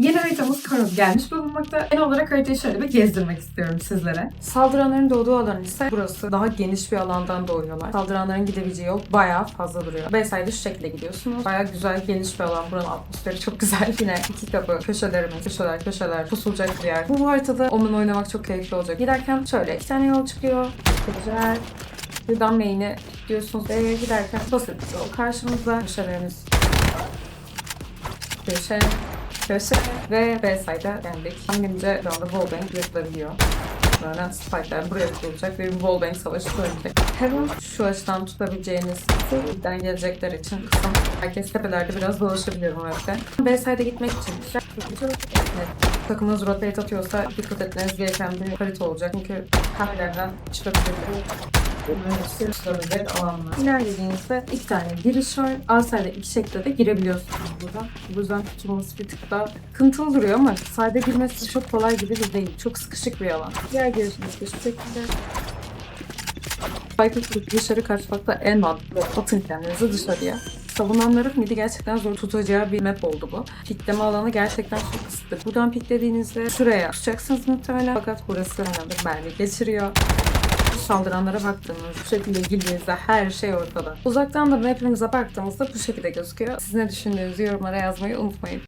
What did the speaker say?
Yeni haritamız Karos gelmiş bulunmakta. Genel olarak haritayı şöyle bir gezdirmek istiyorum sizlere. Saldıranların doğduğu alan ise burası. Daha geniş bir alandan doğuyorlar. Saldıranların gidebileceği yol bayağı fazla duruyor. Bayside'de şu şekilde gidiyorsunuz. Bayağı güzel, geniş bir alan. Buranın atmosferi çok güzel. Yine iki kapı, köşelerimiz, köşeler, köşeler, pusulacak bir yer. Bu haritada Omen oynamak çok keyifli olacak. Giderken şöyle iki tane yol çıkıyor. Güzel. Buradan main'e gidiyorsunuz. Eve giderken basit bir yol. Karşımızda köşelerimiz. Köşe, köşe ve B-side'a geldik. Tahminimce şu anda wallbang yapılabiliyor. Sonra spike'lar buraya kurulacak ve bir wallbang savaşı dönecek. Heaven şu açıdan tutabileceğiniz birden gelecekler için kısım. Herkes tepelerde biraz dolaşabiliyor bu arada. B-side'a gitmek için evet, takımınız rotate atıyorsa dikkat etmeniz gereken bir harita olacak. Çünkü her yerden çıkabilir. Çıkabilir alanlar. İlerlediğinizde iki tane giriş var. Outside'a iki şekilde de girebiliyorsunuz buradan. Bu yüzden tutulması bir tık daha kıntılı duruyor ama sade girmesi çok kolay gibi de değil. Çok sıkışık bir alan. Diğer girişiniz de şu şekilde. Spike'ı dışarı kaçmakta en mantıklı. Atın kendinizi dışarıya. Savunanların midi gerçekten zor tutacağı bir map oldu bu. Pikleme alanı gerçekten çok kısıtlı. Buradan piklediğinizde şuraya tutacaksınız muhtemelen. Fakat burası herhalde mermi geçiriyor saldıranlara baktığınız, bu şekilde girdiğinizde her şey ortada. Uzaktan da map'imize baktığımızda bu şekilde gözüküyor. Siz ne düşündüğünüzü yorumlara yazmayı unutmayın.